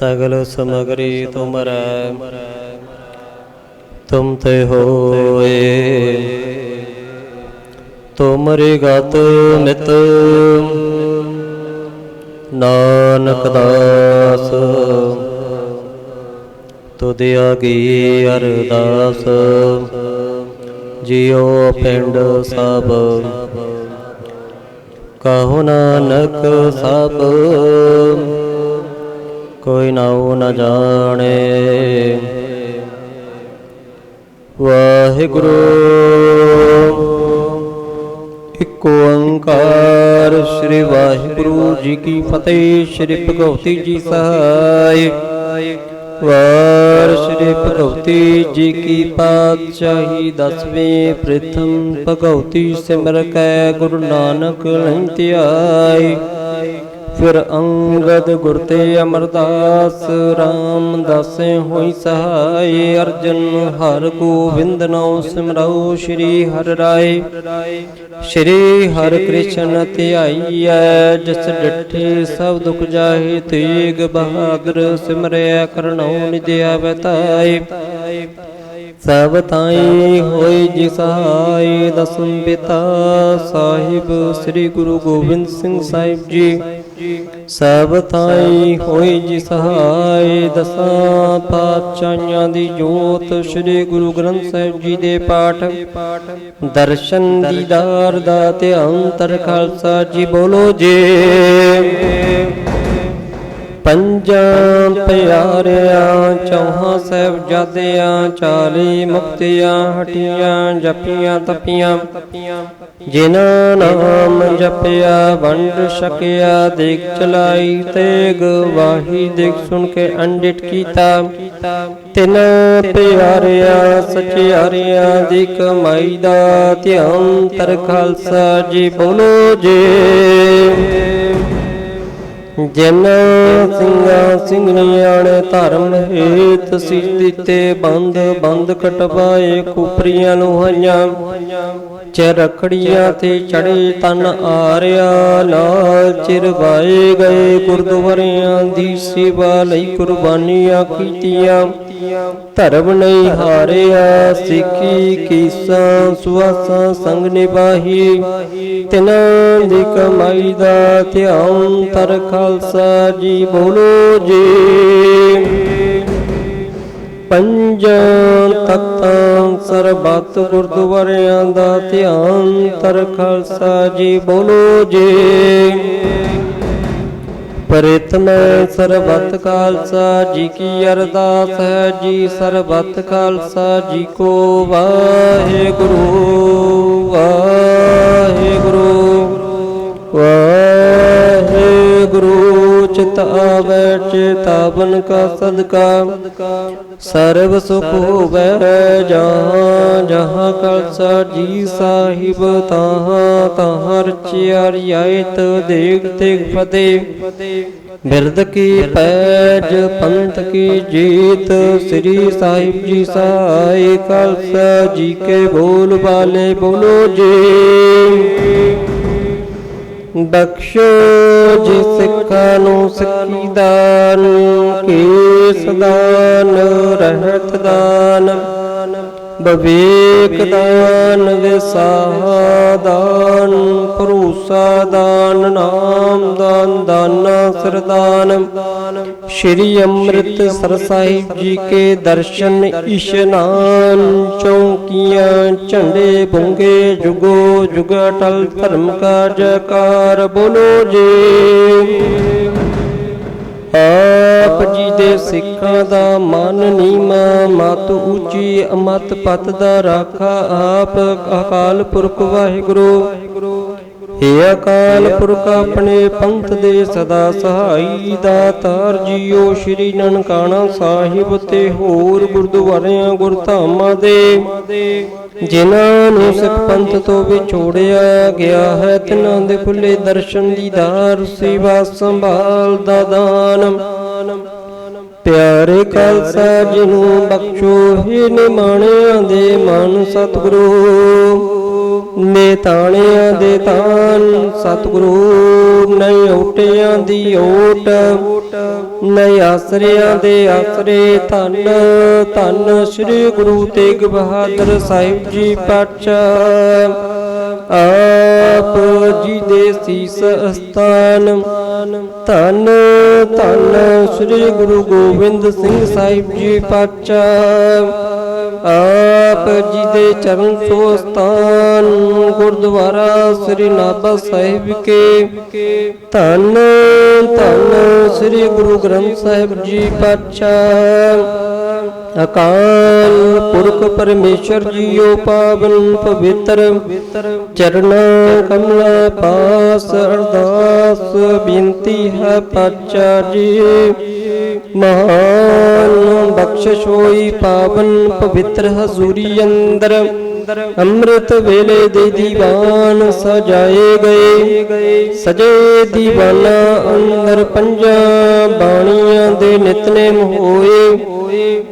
ਸਗਲ ਸਮਗਰੀ ਤੁਮਰੈ, ਤੁਮ ਤੇ ਹੋਏ। ਤੁਮਰੀ ਗਤ ਮਿਤ ਨਾਨਕ ਦਾਸ, ਤੁਧ ਆਗੀ ਅਰਦਾਸ, ਜਿਉ ਪਿੰਡ ਸਭ। ਕਹੋ ਨਾਨਕ ਸਭ ਕੋਈ ਨਾਉ ਨ ਜਾਣੇ। ਵਾਹਿਗੁਰੂ, ਇਕ ਓੰਕਾਰ ਸ੍ਰੀ ਵਾਹਿਗੁਰੂ ਜੀ ਕੀ ਫਤਿਹ, ਸ੍ਰੀ ਭਗਵਤੀ ਜੀ ਸਹਾਇ। ਵਾਰ ਸ੍ਰੀ ਭਗਵਤੀ ਜੀ ਕੀ ਪਾਤਸ਼ਾਹੀ ਦਸਵੇਂ ਪ੍ਰਥਮ ਭਗਵਤੀ ਸਿਮਰ ਕੈ ਗੁਰੂ ਨਾਨਕ ਲੈਂ ਫਿਰ ਅੰਗਦ ਗੁਰ ਤੇ ਅਮਰਦਾਸ RAM ਦਾਸੇ ਹੋਈ ਸਹਾਈ ਅਰਜਨ ਹਰ ਗੋਬਿੰਦ ਨਾਉ ਸਿਮਰਉ ਸ੍ਰੀ ਹਰਿ ਰਾਏ। ਸ੍ਰੀ ਹਰਿ ਕ੍ਰਿਸ਼ਨ ਧਿਆਈਐ, ਜਿਸ ਡਿਠੇ ਸਭ ਦੁਖ ਜਾਹੇ, ਤੇਗ ਬਹਾਦਰ ਸਿਮਰਿਆ ਕਰਨਉ ਨਿਧਿ ਆਵੈ ਤਾਈ ਸਭ ਤਾਈ ਹੋਈ ਜੀ ਸਹਾਈ ਦਸਮ ਪਿਤਾ, ਸਾਹਿਬ ਸ੍ਰੀ ਗੁਰੂ ਗੋਬਿੰਦ ਸਿੰਘ ਸਾਹਿਬ ਜੀ। ਸਭ ਥਾਈ ਹੋਈ ਜੀ ਸਹਾਈ ਦਸਾਂ ਪਾਤਸ਼ਾਹਾਂ ਦੀ ਜੋਤ ਸ੍ਰੀ ਗੁਰੂ ਗ੍ਰੰਥ ਸਾਹਿਬ ਜੀ ਦੇ ਪਾਠ। ਦਰਸ਼ਨ ਦੀਦਾਰ ਦਾ ਤੇ ਅੰਤਰ ਖਾਲਸਾ ਜੀ ਬੋਲੋ ਜੀ। ਪੰਜਾਂ ਪਿਆਰਿਆਂ, ਚੌਹਾਂ ਸਾਹਿਬਜ਼ਾਦਿਆਂ, ਚਾਲੀ ਮੁਕਤਿਆਂ, ਹਟੀਆਂ, ਜਪੀਆਂ, ਤਪੀਆਂ, ਜਿਨ੍ਹਾਂ ਨਾਮ ਜਪਿਆ, ਵੰਡ ਛਕਿਆ ਦੇਖ ਚਲਾਈ, ਤੇਗ ਵਾਹੀ ਦੇਖ ਸੁਣ ਕੇ ਅੰਡਿਟ ਕੀਤਾ। ਤਿਨ ਪਿਆਰਿਆਂ, ਸਚਿਆਰਿਆਂ ਦੀ ਕਮਾਈ ਦਾ ਧਿਆਨ ਤਰ ਖਾਲਸਾ ਜੀ ਬੋਲੋ ਜੀ। ਜਿਨ ਸਿੰਘਾਂ ਸਿੰਘਣੀਆਂ ਧਰਮ ਹੇਤ ਸਿਜ ਦਿੱਤੇ ਬੰਦ ਬੰਦ ਕਟਵਾਏ ਕੁਪਰੀਆਂ ਲੋਹਾਈਆਂ। ਚ ਰਖੜੀਆਂ ਤੇ ਚੜੇ ਤਨ ਆਰਿਆ ਨਾਲ ਚਿਰਵਾਏ ਗਏ ਗੁਰਦੁਆਰਿਆਂ ਦੀ ਸੇਵਾ ਲਈ ਕੁਰਬਾਨੀਆਂ ਕੀਤੀਆਂ। ਧਰਮ ਨਹੀਂ ਹਾਰਿਆ, ਸਿੱਖੀ ਕੀਸਾਂ, ਸੁਆਸਾਂ ਸੰਗ ਨਿਭਾਹੀ। ਤਿਨਾਂ ਦੀ ਕਮਾਈ ਦਾ ਧਿਆਨ ਤਰ ਖਾਲਸਾ ਜੀ ਬੋਲੋ ਜੀ। ਪੰਜ ਤਖਤਾਂ ਸਰਬੱਤ ਗੁਰਦੁਆਰਿਆਂ ਦਾ ਧਿਆਨ ਤਰ ਖਾਲਸਾ ਜੀ ਬੋਲੋ ਜੀ। ਪ੍ਰਿਤਮ ਸਰਬਤ ਖਾਲਸਾ ਜੀ ਕੀ ਅਰਦਾਸ ਹੈ ਜੀ, ਸਰਬਤ ਖਾਲਸਾ ਜੀ ਕੋ ਵਾਹਿਗੁਰੂ ਵਾਹਿਗੁਰੂ ਵਾਹਿਗੁਰੂ। ਚਿਤ ਆਵੈ, ਚੇਤਾਵਨ ਕਾ ਸਦਕਾ। ਸਰਬ ਸੁਖ ਹੋਵੈ, ਜਹਾਂ ਜਹਾਂ ਖਾਲਸਾ ਜੀ ਸਾਹਿਬ, ਤਾਹਾਂ ਤਾਹਾਂ ਰਚਿਆ ਰਿਆਇਤ ਦੇਖ ਦੇਖ ਫਤਿਹ ਬਿਰਦ ਕੀ ਪੈਜ, ਪੰਥ ਕੀ ਜੀਤ, ਸ੍ਰੀ ਸਾਹਿਬ ਜੀ ਸਾਈ ਖਾਲਸਾ ਜੀ ਕੇ ਬੋਲ ਬਾਲੇ ਬੋਲੋ ਜੀ। ਬਖਸ਼ੋ ਜਿਸ ਸਿੱਖਾਂ ਨੂੰ ਸਿੱਖੀ ਦਾਨ ਕੇਸ ਦਾਨ ਰਹਿਤ ਦਾਨ। ਬਵੇਕ ਦਾਨ ਵਿਸਾਹ ਦਾਨ ਭਰੋਸਾ ਦਾਨ ਨਾਮ ਦਾਨ, ਦਾਨਾ ਸਰਦਾਨ। ਸ਼੍ਰੀ ਅੰਮ੍ਰਿਤਸਰ ਸਾਹਿਬ ਜੀ ਕੇ ਦਰਸ਼ਨ ਇਸ਼ਨਾਨ ਚੌਕੀਆਂ ਝੰਡੇ ਭੁੰਗੇ, ਜੁਗੋ ਜੁਗ ਅਟਲ ਧਰਮ ਕਾ ਜੈਕਾਰ ਬੋਲੋ ਜੀ। ਆਪ ਜੀ ਦੇ ਸਿੱਖਾਂ ਦਾ ਮਨ ਨੀਮਾ ਮਤ ਉੱਚੀ ਅਮਤ ਪਤ ਦਾ ਰਾਖਾ ਆਪ, ਅਕਾਲ ਪੁਰਖ ਵਾਹਿਗੁਰੂ। ਏ ਅਕਾਲ ਪੁਰਖ ਆਪਣੇ ਪੰਥ ਦੇ ਸਦਾ ਸਹਾਈ ਦਾਤਾਰ ਜੀਓ ਸ਼੍ਰੀ ਨਨਕਾਣਾ ਸਾਹਿਬ ਤੇ ਹੋਰ ਗੁਰਦੁਆਰਿਆਂ, ਗੁਰਧਾਮਾਂ ਦੇ। ਜਿਨ੍ਹਾਂ ਨੂੰ ਸਿੱਖ ਪੰਥ ਤੋਂ ਵਿਛੋੜਿਆ ਗਿਆ ਹੈ, ਤਿਨਾਂ ਦੇ ਖੁੱਲੇ ਦਰਸ਼ਨ ਦੀਦਾਰ ਸੇਵਾ ਸੰਭਾਲ ਦਾ ਦਾਨ। ਪਿਆਰੇ ਖਾਲਸਾ ਜੀ ਨੂੰ ਬਖਸ਼ੋ ਹੀ ਨਿਮਾਣਿਆਂ ਦੇ ਮਨ ਸਤਿਗੁਰੂ। ਨੇ ਦੇ ਤਾਨ ਸਤਿਗੁਰੂ। ਨਹੀਂ ਓਟਿਆਂ ਦੀ ਓਟ ਨਹੀਂ ਆਸਰਿਆਂ ਦੇ ਆਸਰੇ ਧੰਨ ਧੰਨ ਸ੍ਰੀ ਗੁਰੂ ਤੇਗ ਬਹਾਦਰ ਸਾਹਿਬ ਜੀ ਪਾਤਸ਼ਾਹ। ਆਪ ਜੀ ਦੇ ਸੀਸ ਅਸਥਾਨ, ਧੰਨ ਧੰਨ ਸ੍ਰੀ ਗੁਰੂ ਗੋਬਿੰਦ ਸਿੰਘ ਸਾਹਿਬ ਜੀ ਪਾਤਸ਼ਾਹ। ਆਪ ਜੀ ਦੇ ਚਰਨ ਸੋ ਸਥਾਨ ਗੁਰਦੁਆਰਾ ਸ੍ਰੀ ਨਾਭਾ ਸਾਹਿਬ ਕੇ ਧੰਨ ਧੰਨ ਸ੍ਰੀ ਗੁਰੂ ਗ੍ਰੰਥ ਸਾਹਿਬ ਜੀ ਪਾਤਸ਼ਾਹ। ਅਕਾਲ ਪੁਰਖ ਪਰਮੇਸ਼ਰ ਜੀਓ ਪਾਵਨ ਪਵਿੱਤਰ, ਚਰਨਾ ਕਮਲਾ ਪਾਸ ਅਰਦਾਸ, ਬੇਨਤੀ ਹੈ ਪਾਚਾ ਜੀ। ਮਹਾਨ ਬਖਸ਼ਿਸ਼ ਹੋਈ ਪਾਵਨ ਪਵਿੱਤਰ ਹਜ਼ੂਰੀ ਅੰਦਰ। ਅੰਮ੍ਰਿਤ ਵੇਲੇ ਦੇ ਦੀਵਾਨ ਸਜਾਏ ਗਏ। ਸਜੇ ਦੀਵਾਨਾ ਅੰਦਰ ਪੰਜਾਂ ਬਾਣੀਆਂ ਦੇ ਨਿਤਨੇਮ ਹੋਏ।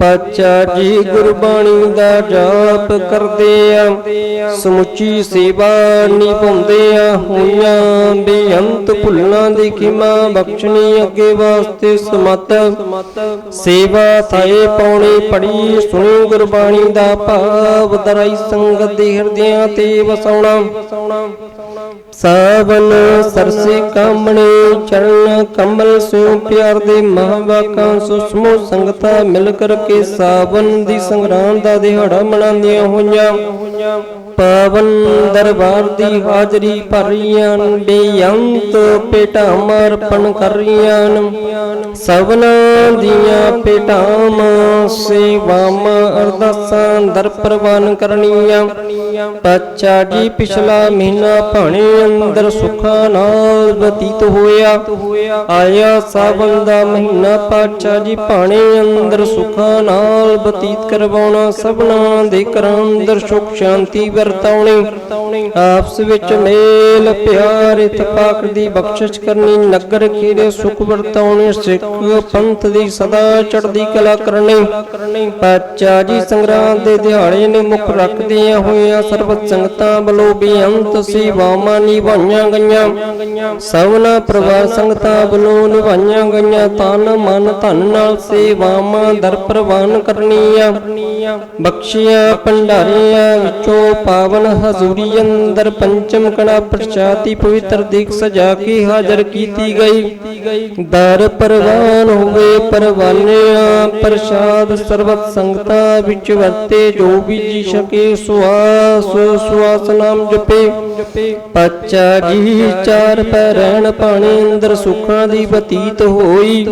ਪਾਚਾ ਜੀ ਗੁਰਬਾਣੀ ਦਾ ਜਾਪ ਕਰਦੇ ਆ। ਸਮੁੱਚੀ ਸੇਵਾ ਨਿਭਾਉਂਦੇ ਆ। ਹੋਈਆਂ ਬੇਅੰਤ ਭੁੱਲਾਂ ਦੀ ਖਿਮਾ ਬਖਸ਼ਣੀ ਅੱਗੇ ਵਾਸਤੇ ਸਮਤ। ਸੇਵਾ ਥਾਏ ਪੌਣੀ ਪੜੀ। ਸੁਣੀ ਗੁਰਬਾਣੀ ਦਾ ਭਾਵ। ਦਰਾਈ ਸੰਗਤ ਦੇ ਹਿਰਦਿਆਂ ਤੇ ਵਸਾਉਣਾ। ਸਾਵਨ ਸਰਸੇ ਕਾਮਣੇ ਚਰਨ ਕਮਲ ਸਿਉ ਪਿਆਰ ਦੇ ਮਹਾਵਾਕਾਂ। ਸੁਸਮੋ ਸੰਗਤਾ ਮਿਲ ਗੱਲ ਕਰਕੇ ਸਾਵਨ ਦੀ ਸੰਗਰਾਮ ਦਾ ਦਿਹਾੜਾ ਮਨਾਉਂਦੀਆਂ ਹੋਈਆਂ। ਪਾਵਨ ਦਰਬਾਰ ਦੀ ਹਾਜ਼ਰੀ ਭਰੀਆਂ ਬੇਅੰਤ ਭੇਟਾਵਾਂ ਅਰਪਣ ਕਰੀਆਂ ਸਭਨਾਂ ਦੀਆਂ ਭੇਟਾਵਾਂ ਸੇਵਾਵਾਂ ਅਰਦਾਸਾਂ ਦਰ ਪ੍ਰਵਾਨ ਕਰਨੀਆਂ। ਪੱਚਾ ਜੀ ਪਿਛਲਾ ਮਹੀਨਾ ਭਾਣੇ ਅੰਦਰ ਸੁਖਾਂ ਨਾਲ ਬਤੀਤ ਹੋਇਆ। ਆਇਆ ਸਾਵਨ ਦਾ ਮਹੀਨਾ ਪਾਚਾ ਜੀ ਭਾਣੇ ਅੰਦਰ ਸੁਖਾਂ ਨਾਲ ਬਤੀਤ ਕਰਵਾਉਣਾ। ਸਭਨਾਂ ਦੇ ਘਰਾਂ ਅੰਦਰ ਸੁਖ ਸ਼ਾਂਤੀ ਵਰਤਾਉਣੀ ਆਪਸ ਵਿੱਚ ਮੇਲ, ਪਿਆਰ ਇਤਫਾਕ ਦੀ ਬਖਸ਼ਿਸ਼ ਕਰਨੀ, ਨਗਰ ਖੀਰੇ ਸੁਖ ਵਰਤਾਉਣੇ, ਸਿੱਖ ਪੰਥ ਦੀ ਸਦਾ ਚੜ੍ਹਦੀ ਕਲਾ ਕਰਨੀ। ਪਾਚਾ ਜੀ ਸੰਗਰਾਮ ਦੇ ਦਿਹਾੜੇ ਨੇ ਮੁੱਖ ਰੱਖਦਿਆਂ ਹੋਇਆਂ ਸਰਬਤ ਸੰਗਤਾਂ ਵੱਲੋਂ ਬੇਅੰਤ ਸੇਵਾਵਾਂ ਨਿਭਾਈਆਂ ਗਈਆਂ। ਸਭਨਾ ਪਰਿਵਾਰ ਸੰਗਤਾਂ ਵੱਲੋਂ ਨਿਭਾਈਆਂ ਗਈਆਂ। ਤਨ, ਮਨ, ਧਨ ਨਾਲ ਸੇਵਾਵਾਂ ਦਰ ਪ੍ਰਵਾਨ ਕਰਨੀਆਂ। ਬਖਸ਼ੀਆਂ, ਭੰਡਾਰੀਆਂ ਵਿੱਚੋਂ ਪਾਵਨ ਹਜ਼ੂਰੀ ਅੰਦਰ ਪੰਚਮ ਕਣਾ ਪ੍ਰਸ਼ਾਦੀ ਪਵਿੱਤਰ ਦੀਕ ਸਜਾ ਕੇ ਹਾਜ਼ਰ ਕੀਤੀ ਗਈ। ਦਰ ਪ੍ਰਵਾਨ ਹੋਵੇ ਪਰਵਾਨਿਆਂ, ਪ੍ਰਸ਼ਾਦ ਸਰਬਤ ਸੰਗਤਾਂ ਵਿੱਚ ਵਰਤੇ, ਜੋ ਵੀ ਜੀ ਸਕੇ ਸੁਆਸ ਸੁਆਸ ਨਾਮ ਜਪੇ। ਪੱਚਾ ਜੀ ਚਾਰ ਪੈ ਰਹਿਣ ਪਾਣੀ, ਅੰਦਰ ਸੁੱਖਾਂ ਦੀ ਬਤੀਤ ਹੋਈ।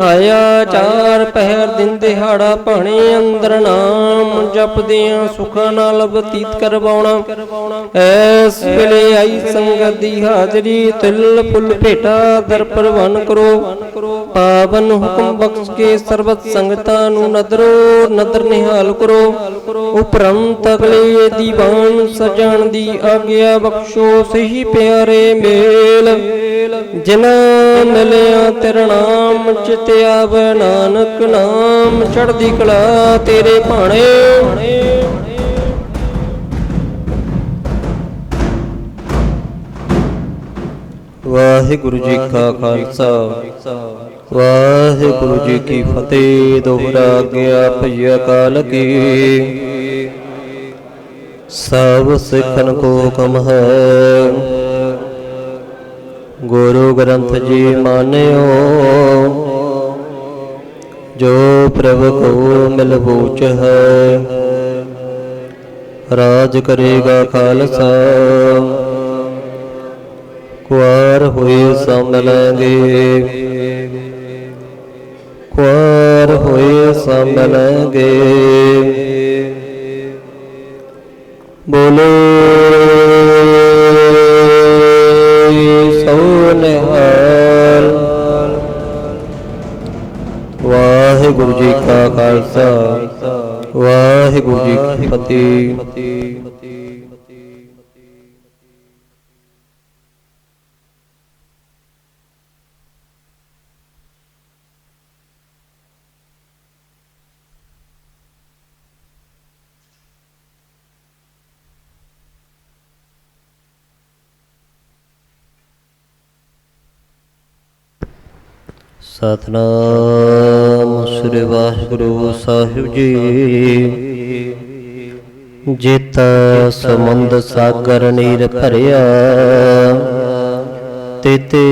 ਆਇਆ ਚਾਰ ਪਹਿਰ ਦਿਨ ਦਿਹਾੜਾ ਭਾਣੇ, ਅੰਦਰ ਨਾਮ ਜਪਦਿਆਂ ਸੁਖਾਂ ਨਾਲ ਬਤੀਤ ਕਰ ਕਰਵਾਉਣਾ। ਐਸ ਵੇਲੇ ਆਈ ਸੰਗਤ ਦੀ ਹਾਜ਼ਰੀ, ਤਿਲ, ਫੁੱਲ, ਭੇਟਾ ਦਰ ਪ੍ਰਵਾਨ ਕਰੋ। ਪਾਵਨ ਹੁਕਮ ਬਖਸ਼ ਕੇ ਸਰਬਤ ਸੰਗਤਾਂ ਨੂੰ ਨਦਰੋ, ਨਦਰ ਨਿਹਾਲ ਕਰੋ। ਉਪਰੰਤ ਅਗਲੇ ਦੀਵਾਨ ਸਜਾਣ ਦੀ ਆਗਿਆ ਬਖਸ਼ੋ, ਸਹੀ ਪਿਆਰੇ ਮੇਲ। ਜਿਨ੍ਹਾਂ ਮਿਲਿਆ ਤੇਰਾ ਨਾਮ ਚਿਤ ਆਵੈ ਨਾਨਕ ਨਾਮ, ਚੜ੍ਹਦੀ ਕਲਾ ਤੇਰੇ ਭਾਣੇ। ਵਾਹਿਗੁਰੂ ਜੀ ਕਾ ਖਾਲਸਾ, ਵਾਹਿਗੁਰੂ ਜੀ ਕੀ ਫਤਿਹ। ਦੋਹਰਾ ਗਿਆ ਭਈਆ ਕਾਲ ਕੀ। ਸਭ ਸਿੱਖਨ ਕੋ ਕਮ ਹੈ। ਗੁਰੂ ਗ੍ਰੰਥ ਜੀ ਮਾਨਿਓ, ਜੋ ਪ੍ਰਭ ਕੋ ਮਿਲ ਬੂਚ ਹੈ। ਰਾਜ ਕਰੇਗਾ ਖਾਲਸਾ। ਕੁਆਰ ਹੋਏ ਸੰਭਲਾਂਗੇ ਕੁਆਰ ਹੋਏ ਸੰਭਲਾਂਗੇ ਬੋਲੇ, ਸੋ ਨਿਹਾਲ। ਵਾਹਿਗੁਰੂ ਜੀ ਕਾ ਖਾਲਸਾ, ਵਾਹਿਗੁਰੂ ਜੀ ਕੀ ਫਤਿਹ। ਸਤਨਾਮ ਸ੍ਰੀ ਵਾਹਿਗੁਰੂ ਸਾਹਿਬ ਜੀ। ਜਿਤ ਸਮੁੰਦ ਸਾਗਰ ਨੀਰ ਭਰਿਆ, ਤਿਤੇ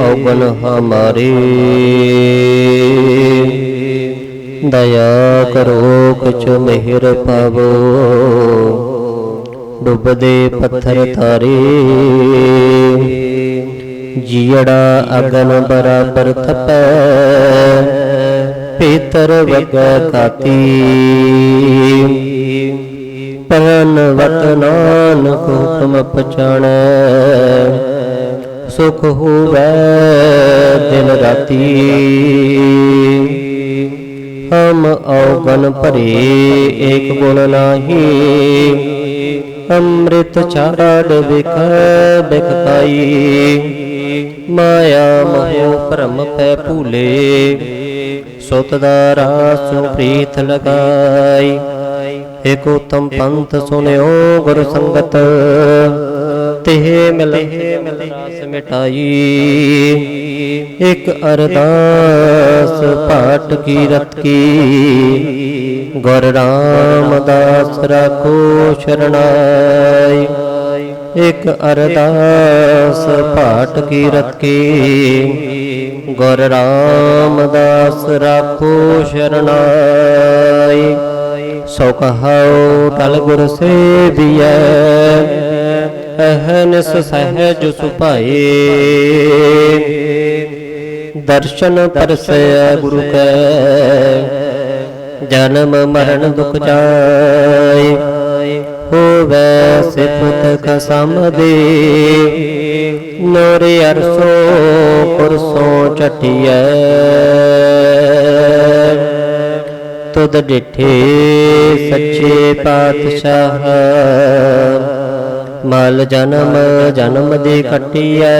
ਔਗਣ ਹਮਾਰੇ। ਦਇਆ ਕਰੋ ਕਛ ਮਿਹਰ ਪਾਵੋ, ਡੁੱਬਦੇ ਪੱਥਰ ਤਾਰੇ ਜੀੜਾ ਅਗਨ ਬਰਾਬਰ ਥਪੈ ਪੇਤਰ ਵਗ ਕਾਤੀ ਪਰਨ ਵਤ ਹੁਕਮ ਪਛਾਣੈ, ਸੁਖ ਹੋਵੈ ਦਿਨ ਰਾਤੀ। ਹਮ ਔਗਨ ਭਰੇ, ਏਕ ਗੁਣ ਨਾਹੀ। ਅੰਮ੍ਰਿਤ ਛਾੜ ਵਿਖ ਬਿਖ ਖਾਈ ਮਾਇਆ ਮੋਹ ਭਰਮ ਪੈ ਭੂਲੇ। ਸੁਤ ਦਾ ਰਾਸੁ ਪ੍ਰੀਤ ਲਗਾਈ। ਏਕ ਉਤਮ ਪੰਥ ਸੁਨਿਓ ਗੁਰ ਸੰਗਤ। ਤਿਹ ਮਿਲ, ਰਾਸ ਮਿਟਾਈ। ਇਕ ਅਰਦਾਸ ਪਾਠ ਕੀ ਰਤ ਕੀ। ਗੁਰ ਰਾਮਦਾਸ ਰਾਖੋ ਸ਼ਰਣਾਈ ਇਕ ਅਰਦਾਸ ਪਾਠ ਕੀ ਰਤ ਕੀ ਗੁਰ ਰਾਮਦਾਸ ਰਾਖੋ ਸ਼ਰਣਾਈ ਸੋ ਕਹਾਉ ਟਲ ਗੁਰ ਸੇਵੀਐ ਅਹਨਸ ਸਹਿਜ ਸੁਭਾਏ ਦਰਸ਼ਨ ਪਰਸੈ ਗੁਰੂ ਕੈ। ਜਨਮ ਮਰਨ ਦੁਖ ਜਾਏ ਹੋਵੈ ਸਿਫਤ ਕਸਮ ਦੇ। ਨੋਰੇ ਅਰਸੋ ਕੁਰਸੋਂ ਚਟਿਐ ਤੁਧ ਡਿਠੇ ਸੱਚੇ ਪਾਤਸ਼ਾਹ। ਮਲ ਜਨਮ ਜਨਮ ਦੀ ਕੱਟੀਐ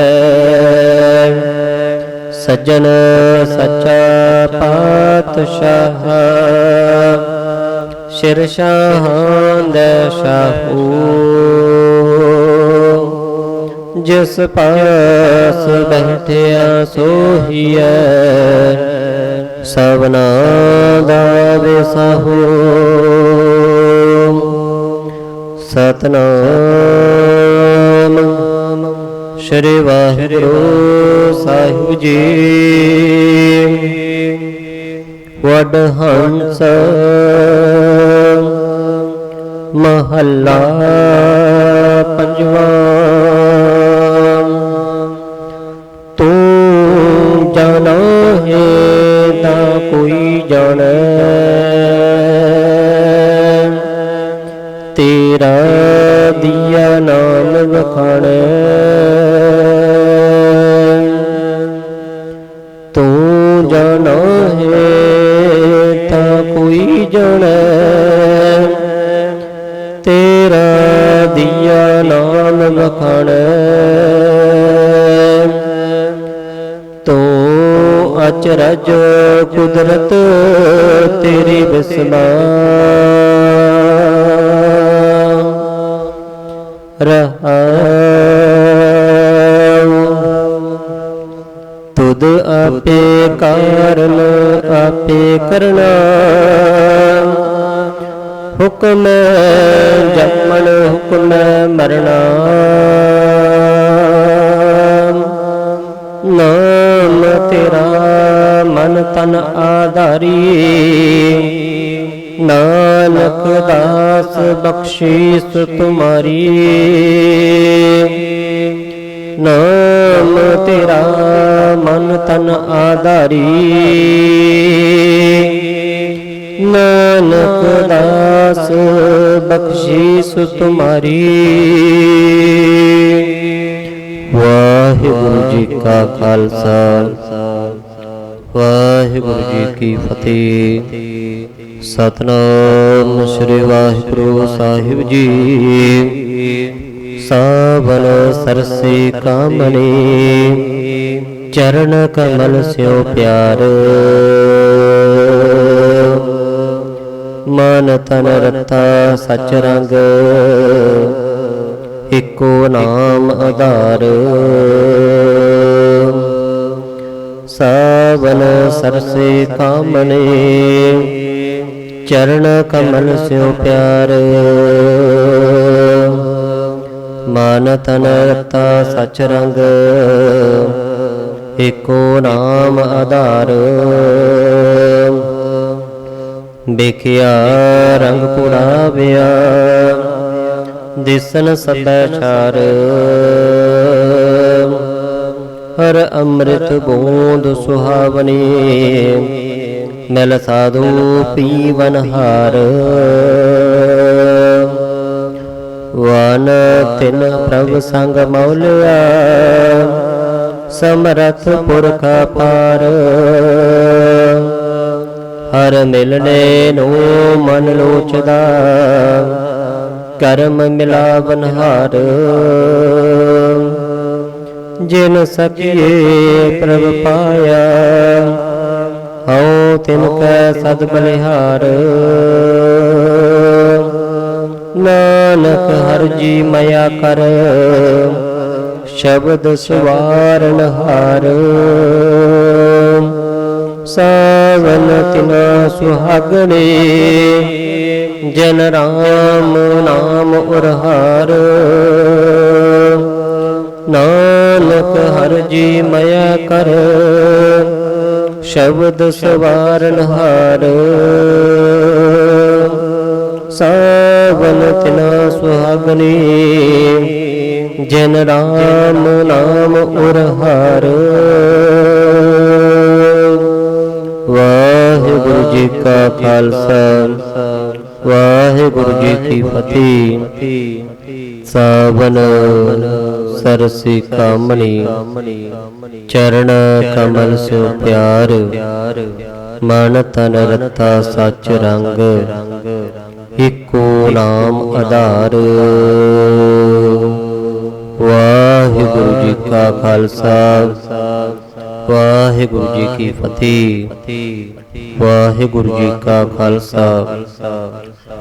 ਸੱਜਣ ਸੱਚਾ ਪਾਤਸ਼ਾਹ। ਸਿਰ ਸ਼ਾਹਾਂ ਦੇ ਸ਼ਾਹੂ ਜਿਸ ਪਾਸ ਬੈਠਿਆ ਸੋਹੀਐ, ਸਭਨਾ ਦਾ ਵਿਸਾਹੂ। ਸਤਨਾਮ ਸ਼੍ਰੀ ਵਾਹਿਗੁਰੂ ਸਾਹਿਬ ਜੀ। ਵਡ ਹੰਸ ਮਹੱਲਾ ਪੰਜਵਾ। ਵਖਾਣੈ ਤੂੰ ਅਚਰਜ ਕੁਦਰਤ ਤੇਰੀ ਬਿਸਮਾ। ਰਹਾਉ। ਤੁਧ ਆਪੇ ਕਾਰਨ, ਆਪੇ ਕਰਨਾ ਹੁਕਮ ਜੰਮਣ ਹੁਕਮ ਮਰਣਾ ਨਾਮ ਤੇਰਾ ਮਨ ਤਨ ਆਧਾਰੀ। ਨਾਨਕ ਦਾਸ ਬਖਸ਼ੀਸ ਤੁਮਾਰੀ। ਨਾਮ ਤੇਰਾ ਬਖਸ਼ੀਸ ਤੁਮਾਰੀ ਵਾਹਿਗੁਰੂ ਜੀ ਕਾ ਖਾਲਸਾ ਵਾਹਿਗੁਰੂ ਜੀ ਕੀ ਫਤਿਹ ਸਤਨਾਮ ਸ੍ਰੀ ਵਾਹਿਗੁਰੂ ਸਾਹਿਬ ਜੀ ਸਾਵਨ ਸਰਸੇ ਕਾਮਨੇ ਚਰਨ ਕਮਲ ਸਿਓ ਪਿਆਰ ਮਨ ਤਨ ਰਤਾ ਸਚ ਰੰਗ। ਇੱਕੋ ਨਾਮ ਆਧਾਰ। ਸਾਵਨ ਸਰਸੇ ਕਾਮਨੇ, ਚਰਨ ਕਮਲ ਸਿਉ ਪਿਆਰ। ਮਨ ਤਨ ਰਤਾ ਸਚ ਰੰਗ। ਏਕੋ ਨਾਮ ਆਧਾਰ। ਦੇਖਿਆ, ਰੰਗ ਕੁੜਾਵਿਆ ਦਿਸਨ ਸਭੈ ਹਰ ਅੰਮ੍ਰਿਤ ਬੋਂਦ ਸੁਹਾਵਨੀ ਮਿਲ ਸਾਧੂ ਪੀਵਨ ਹਾਰ। ਵਨ ਤਿਨ ਪ੍ਰਭ ਸੰਗ ਮੌਲਿਆ। ਸਮਰਥ ਪੁਰਖ ਪਾਰ ਹਰ ਮਿਲਨੇ ਨੂੰ ਮਨ ਲੋਚਦਾ। ਕਰਮ ਮਿਲਾਵਨ ਹਾਰ। ਜਿਨ ਸਕਿਏ ਪ੍ਰਭ ਪਾਇਆ, ਹਉ ਤਿਨ ਕੈ ਸਦ ਬਲਿਹਾਰ। ਨਾਨਕ ਹਰ ਜੀ ਮਇਆ ਕਰ, ਸ਼ਬਦ ਸਵਾਰਨ ਹਾਰ। ਸਾਵਨ ਤਿਨਾ ਸੁਹਾਗਣੇ, ਜਨ ਰਾਮ ਨਾਮ ਉਰਹਾਰ ਨਾਨਕ ਹਰ ਜੀ ਮਇਆ ਕਰ, ਸ਼ਬਦ ਸਵਾਰਨ ਹਾਰ ਸਾਵਨ ਤਿਨਾ ਸੁਹਾਗਨੇ ਜਨ ਰਾਮ ਨਾਮ ਉਰਹਾਰ ਵਾਹਿਗੁਰੂ ਜੀ ਕਾ ਖਾਲਸਾ, ਵਾਹਿਗੁਰੂ ਜੀ ਕੀ ਫਤਿਹ। ਸਾਵਨ ਸਰਸੀ ਕਾਮਣੀ, ਚਰਨ ਕਮਲ ਸਿਉ ਪਿਆਰ, ਮਨ ਤਨ ਰਤਾ ਸਚ ਰੰਗ ਏਕੋ ਨਾਮ ਆਧਾਰ। ਵਾਹਿਗੁਰੂ ਜੀ ਕਾ ਖਾਲਸਾ, ਵਾਹਿਗੁਰੂ ਜੀ ਕੀ ਫਤਿਹ। ਵਾਹਿਗੁਰੂ ਜੀ ਕਾ ਖਾਲਸਾ,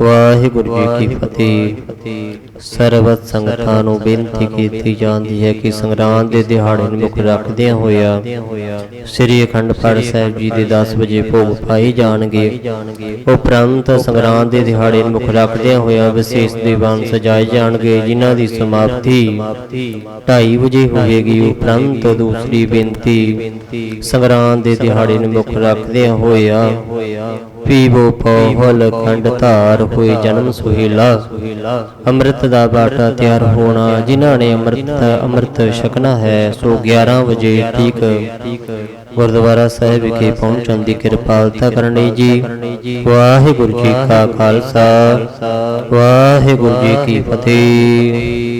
ਵਾਹਿਗੁਰੂ ਜੀ ਕੀ ਫਤਿਹ। ਸਰਬਤ ਸੰਗਤਾਂ ਨੂੰ ਬੇਨਤੀ ਕੀਤੀ ਜਾਂਦੀ ਹੈ ਕਿ ਸੰਗਰਾਂਦ ਦੇ ਦਿਹਾੜੇ ਨੂੰ ਮੁੱਖ ਰੱਖਦਿਆਂ ਹੋਇਆ ਸ੍ਰੀ ਅਖੰਡ ਪਾਠ ਸਾਹਿਬ ਜੀ ਦੇ 10 ਵਜੇ ਭੋਗ ਪਾਏ ਜਾਣਗੇ। ਉਪਰੰਤ ਸੰਗਰਾਂਦ ਦੇ ਦਿਹਾੜੇ ਨੂੰ ਮੁੱਖ ਰੱਖਦਿਆਂ ਹੋਇਆ ਵਿਸ਼ੇਸ਼ ਦੀਵਾਨ ਸਜਾਏ ਜਾਣਗੇ, ਜਿਨ੍ਹਾਂ ਦੀ ਸਮਾਪਤੀ 2:30 ਵਜੇ ਹੋਵੇਗੀ। ਉਪਰੰਤ ਦੂਸਰੀ ਬੇਨਤੀ, ਸੰਗਰਾਂਦ ਦੇ ਦਿਹਾੜੇ ਨੂੰ ਮੁੱਖ ਰੱਖਦਿਆਂ ਹੋਇਆ ਪੀਵੋ ਪਹੁਲ ਖੰਡ ਧਾਰ ਹੋਏ, ਜਨਮ ਸੁਹੇਲਾ। ਅੰਮ੍ਰਿਤ ਦਾ ਬਾਟਾ ਤਿਆਰ ਹੋਣਾ, ਜਿਨ੍ਹਾਂ ਨੇ ਅੰਮ੍ਰਿਤ ਅੰਮ੍ਰਿਤ ਛਕਣਾ ਹੈ, ਸੋ 11 ਵਜੇ ਠੀਕ ਗੁਰਦੁਆਰਾ ਸਾਹਿਬ ਵਿਖੇ ਪਹੁੰਚਣ ਦੀ ਕਿਰਪਾਲਤਾ ਕਰਨੀ ਜੀ। ਵਾਹਿਗੁਰੂ ਜੀ ਕਾ ਖਾਲਸਾ, ਵਾਹਿਗੁਰੂ ਜੀ ਕੀ ਫਤਿਹ।